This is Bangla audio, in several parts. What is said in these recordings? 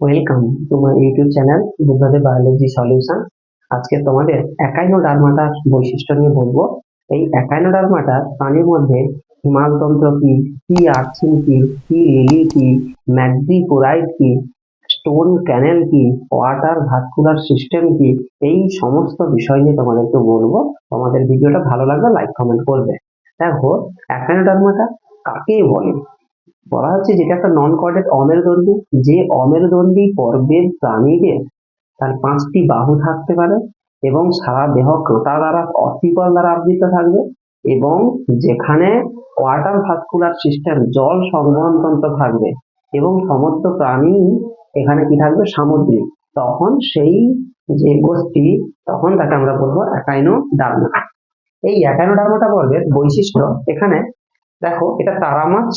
Welcome my YouTube channel Buddhadeb biology solution আজকে তোমাদের একাইনোডার্মাটার বৈশিষ্ট্য নিয়ে বলব। এই একাইনোডার্মাটার প্রাণীর মধ্যে হিমালতন্ত্র কি কি আর্চিন কি কি লিলি কি ম্যাগ্রিপোরাইট কি, স্টোন ক্যানেল কি, ওয়াটার ভাস্কুলার সিস্টেম কি, এই সমস্ত বিষয় নিয়ে তোমাদেরকে বলব। তোমাদের ভিডিওটা ভালো লাগলে লাইক, কমেন্ট করবে। দেখো, একাইনোডার্মাটা কাকে বলে? বলা হচ্ছে যেটা একটা নন কর্ডেড অমেরুদণ্ডী যে অমেরুদণ্ডী পর্বের প্রাণীদের তার পাঁচটি বাহু থাকতে পারে এবং সারা দেহ কাঁটা দ্বারা অস্থিকল দ্বারা আবৃত থাকবে এবং যেখানে ওয়াটার ভাস্কুলার সিস্টেম জল সংবহন তন্ত্র থাকবে এবং সমস্ত প্রাণী এখানে কি থাকবে? সামুদ্রিক। তখন সেই যে গোষ্ঠী, তখন তাকে আমরা বলব একাইনো ডার্মা এই একাইনো ডার্মাটা পর্বের বৈশিষ্ট্য এখানে, দেখো, এটা তারা মাছ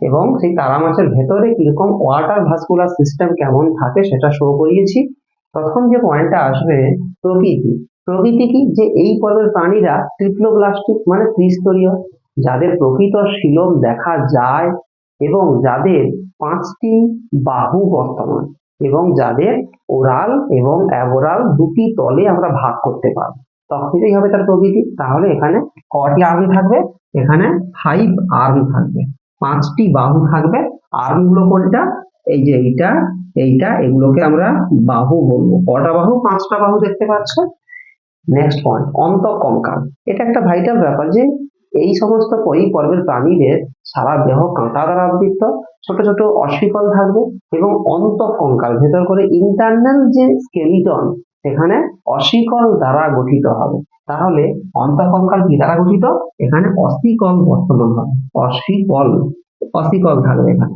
এবং সেই তারা মাছের ভেতরে কীরকম ওয়াটার ভাস্কুলার সিস্টেম কেমন থাকে সেটা শো করিয়েছি। প্রথম যে পয়েন্টটা আসবে, প্রকৃতি। প্রকৃতি কি? যে এই পর্বের প্রাণীরা ট্রিপ্লোগ্লাস্টিক মানে ত্রিস্তরীয়, যাদের প্রকৃত শিলম দেখা যায় এবং যাদের পাঁচটি বাহু বর্তমান এবং যাদের ওরাল এবং অ্যাবোরাল দুটি তলে আমরা ভাগ করতে পারব। তখনই হবে তার প্রকৃতি। তাহলে এখানে কটি আর্ম থাকবে? এখানে ফাইভ আর্ম থাকবে। পাঁচটি বাহু থাকবে। আর্মগুলো কোনটা? এই যে এইটা এইটা, এগুলোকে আমরা বাহু বলব। কটা বাহু? পাঁচটা বাহু দেখতে পাচ্ছ। নেক্সট পয়েন্ট অন্তঃকঙ্কাল এটা একটা ভাইটাল ব্যাপার যে এই সমস্ত এই পর্বের প্রাণীদের সারা দেহ কাঁটা দ্বারা আবৃত, ছোট ছোট অস্বিকল থাকবে এবং অন্তঃকঙ্কাল ভেতর করে ইন্টারনাল যে স্কেলিটন সেখানে অশিকল দ্বারা গঠিত হবে। তাহলে অন্তঃকঙ্কাল কি দ্বারা গঠিত? এখানে অস্থিকল বর্তমান হবে। অশিকল অশিকল থাকবে এখানে।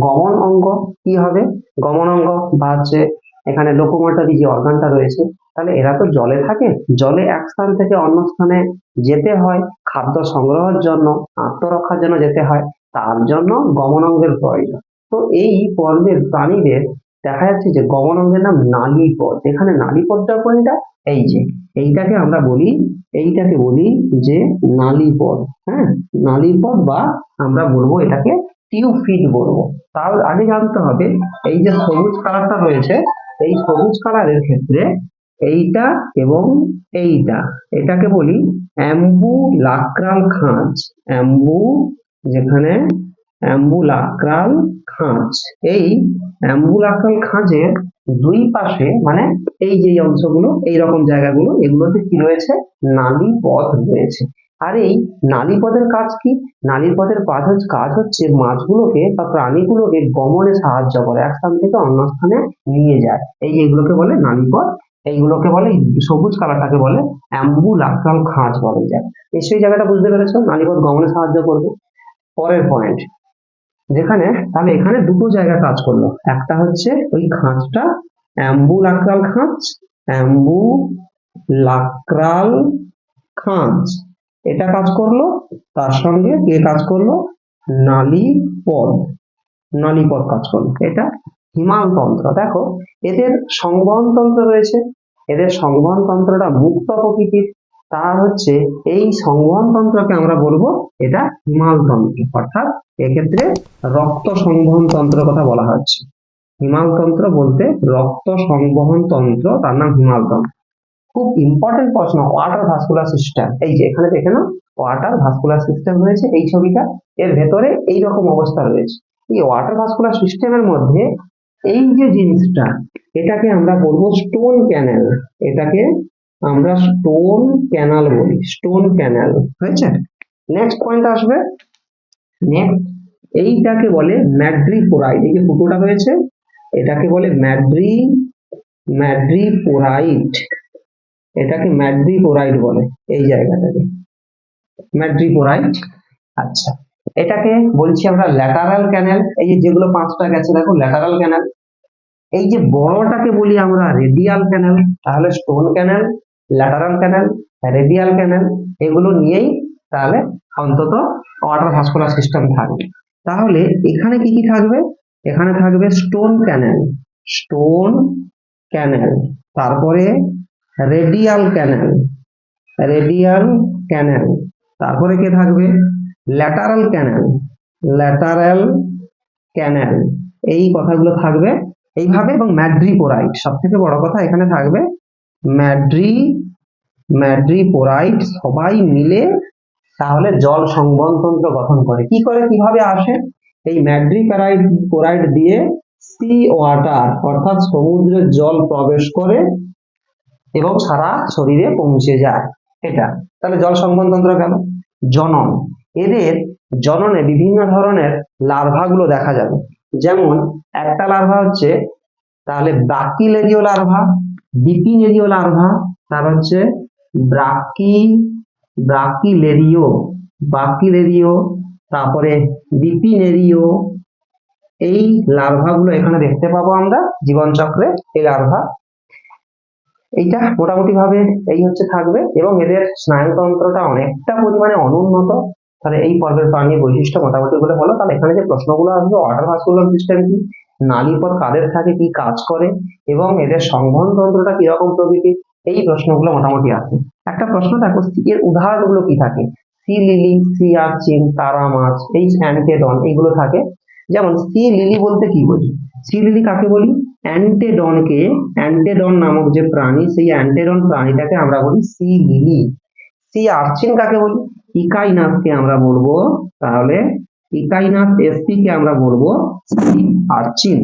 গমন অঙ্গ কি হবে? গমন অঙ্গ বা হচ্ছে এখানে লোকোমোটরি যে অর্গানটা রয়েছে, তাহলে এরা তো জলে থাকে। জলে এক স্থান থেকে অন্য স্থানে যেতে হয় খাদ্য সংগ্রহের জন্য, আত্মরক্ষার জন্য যেতে হয়। তার জন্য গমন অঙ্গের প্রয়োজন। তো এই পর্বের প্রাণীদের দেখা যাচ্ছে যে গমন অঙ্গের নাম নালীপদ। এখানে নালীপদটা কোনটা? এই যে, এইটাকে আমরা বলি, এইটাকে বলি যে নালী নালীপদ হ্যাঁ? নালীপদ বা আমরা বলব এটাকে টিউফিড বলব। তার আগে জানতে হবে, এই যে সবুজ কালারটা রয়েছে, এই সবুজ কালারের ক্ষেত্রে এইটা এবং এইটা, এটাকে বলি অ্যাম্বুলাক্রাল খাঁজ। অ্যাম্বু যেখানে অ্যাম্বুলাক্রাল খাঁজ। এই অ্যাম্বুলাক্রাল খাঁজের দুই পাশে মানে এই যে অংশগুলো, এই রকম জায়গাগুলো, এগুলোতে কি রয়েছে? নালী পথ রয়েছে। আর এই নালী পথের কাজ কি? নালী পথের কাজ হচ্ছে কাজ হচ্ছে মাছগুলোকে বা প্রাণীগুলোকে গমনে সাহায্য করে, এক স্থান থেকে অন্য স্থানে নিয়ে যায়। এই এগুলোকে বলে নালীপথ, এইগুলোকে বলে সবুজ কালারটাকে বলে অ্যাম্বুলাক্রাল খাঁজ বলে জায়গা নিশ্চয়ই জায়গাটা বুঝতে পেরেছ? নালীপথ গমনে সাহায্য করবে। পরের পয়েন্ট যেখানে তাহলে এখানে দুটো জায়গা কাজ করল। একটা হচ্ছে ওই খাঁচটা অ্যাম্বু খাঁজটা, অ্যাম্বুলাক্রাল খাঁজ অ্যাম্বুলাক্রাল খাঁজ। এটা কাজ করল, তার সঙ্গে কে কাজ করল? নালীপদ। নালীপদ কাজ করল। এটা হিমালতন্ত্র। দেখো, এদের সংবহন তন্ত্র রয়েছে। এদের সংবহন তন্ত্রটা মুক্ত প্রকৃতির তার হচ্ছে এই সংবহন তন্ত্রকে আমরা বলব এটা হিমালতন্ত্র। অর্থাৎ এক্ষেত্রে রক্ত সংবহন তন্ত্রের কথা বলা হচ্ছে। হিমালতন্ত্র বলতে রক্ত সংবহন তন্ত্র তার নাম হিমালতন্ত্র। খুব ইম্পর্টেন্ট প্রশ্ন ওয়াটার ভাস্কুলার সিস্টেম এই যে, এখানে দেখে না ওয়াটার ভাস্কুলার সিস্টেম রয়েছে এই ছবিটা। এর ভেতরে এই রকম অবস্থা রয়েছে। এই ওয়াটার ভাস্কুলার সিস্টেমের মধ্যে এই যে জিনিসটা, এটাকে আমরা বলব স্টোন ক্যানেল এটাকে আমরা স্টোন ক্যানাল বলি স্টোন ক্যানাল হয়েছে? নেক্সট পয়েন্ট আসবে। নেক্সট এইটাকে বলে ম্যাড্রিপোরাইড এই যে ফুটোটা রয়েছে এটাকে বলে ম্যাড্রি ম্যাড্রিপোরাইট এটাকে ম্যাড্রিপোরাইট বলে এই জায়গাটাকে। ম্যাড্রিপোরাইট আচ্ছা। এটাকে বলছি আমরা ল্যাটারাল ক্যানেল। এই যে যেগুলো পাঁচটা গেছে দেখো ল্যাটারাল ক্যানেল। এই যে বড়টাকে বলি আমরা রেডিয়াল ক্যানেল তাহলে stone canal. Lateral canal radial canal এগুলো নিয়েই তাহলে অন্তত ওয়াটার ভাস্কুলার সিস্টেম থাকবে। তাহলে এখানে কি কি থাকবে? এখানে থাকবে স্টোন ক্যানেল স্টোন ক্যানেল তারপরে রেডিয়াল ক্যানেল রেডিয়াল ক্যানেল তারপরে কে থাকবে? ল্যাটারাল ক্যানেল ল্যাটারাল ক্যানেল এই কথাগুলো থাকবে। এইভাবে এবং ম্যাড্রিপোরাইট সব থেকে বড় কথা এখানে থাকবে ম্যাড্রি ম্যাড্রিপোরাইট সবাই মিলে তাহলে জল সংবহনতন্ত্র গঠন করে। কি করে, কীভাবে আসে? এই ম্যাড্রিপোরাইট পোরাইট দিয়ে সি ওয়াটার অর্থাৎ সমুদ্রের জল প্রবেশ করে এবং সারা শরীরে পৌঁছে যায়। এটা। তাহলে জল সংবহনতন্ত্র গেল। জনন। এদের জননে বিভিন্ন ধরনের লার্ভা গুলো দেখা যাবে। যেমন, একটা লার্ভা হচ্ছে তাহলে ব্রাকিলেরিও লার্ভা বিপিনেরিও লার্ভা তার হচ্ছে ব্রাকি ব্রাকিলেরিও বাকিলেরিও তারপরে বিপিনেরিও এই লার্ভা গুলো এখানে দেখতে পাবো আমরা জীবনচক্রে, এই লার্ভা এইটা মোটামুটি ভাবে এই হচ্ছে থাকবে এবং এদের স্নায়ুতন্ত্রটা অনেকটা পরিমাণে অনুন্নত। তাহলে এই পর্বের প্রাণীর বৈশিষ্ট্য মোটামুটি বলে হলো তাহলে এখানে যে প্রশ্নগুলো আসবে ওয়াটার ভাস্কুলার সিস্টেম কি? নালীপথ কাদের থাকে, কি কাজ করে এবং এদের সংবহন তন্ত্রটা কীরকম প্রকৃতি এই প্রশ্নগুলো মোটামুটি আছে। একটা প্রশ্ন, দেখো এর উদাহরণগুলো কি থাকে? সি, লিলি সি আর্চিন তারা, মাছ এই অ্যান্টেডন এগুলো থাকে। যেমন, সি, লিলি বলতে কি বলি সি, লিলি কাকে বলি? অ্যান্টেডনকে, অ্যান্টেডন নামক যে প্রাণী, সেই অ্যান্টেডন প্রাণীটাকে আমরা বলি সি, লিলি। সি, আর্চিন কাকে বলি? ইকাইনাসকে আমরা বলব, তাহলে ইকাইনাস এসপি কে আমরা বলব সি আর্চিন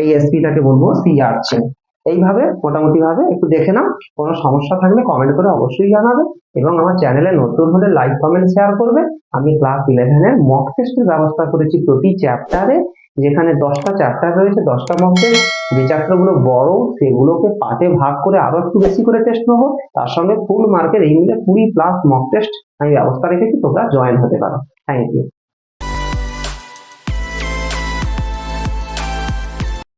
এই এসপিটাকে বলব সি আর্চিন এইভাবে মোটামুটি ভাবে একটু দেখে নাও, কোনো সমস্যা থাকলে কমেন্ট করে অবশ্যই জানাবে এবং আমার চ্যানেলে নতুন হলে লাইক কমেন্ট শেয়ার করবে। আমি ক্লাস ইলেভেনের মক টেস্টের ব্যবস্থা করেছি প্রতি চ্যাপ্টারে যেখানে দশটা চ্যাপ্টার রয়েছে, দশটা টেস্ট যে চ্যাপ্টারগুলো বড়, সেগুলোকে পার্টে ভাগ করে আরও একটু বেশি করে টেস্ট নেব। তার সঙ্গে ফুল মার্কের এই মিলে কুড়ি প্লাস মক টেস্ট আমি ব্যবস্থা রেখেছি, তোমরা জয়েন হতে পারো। Thank you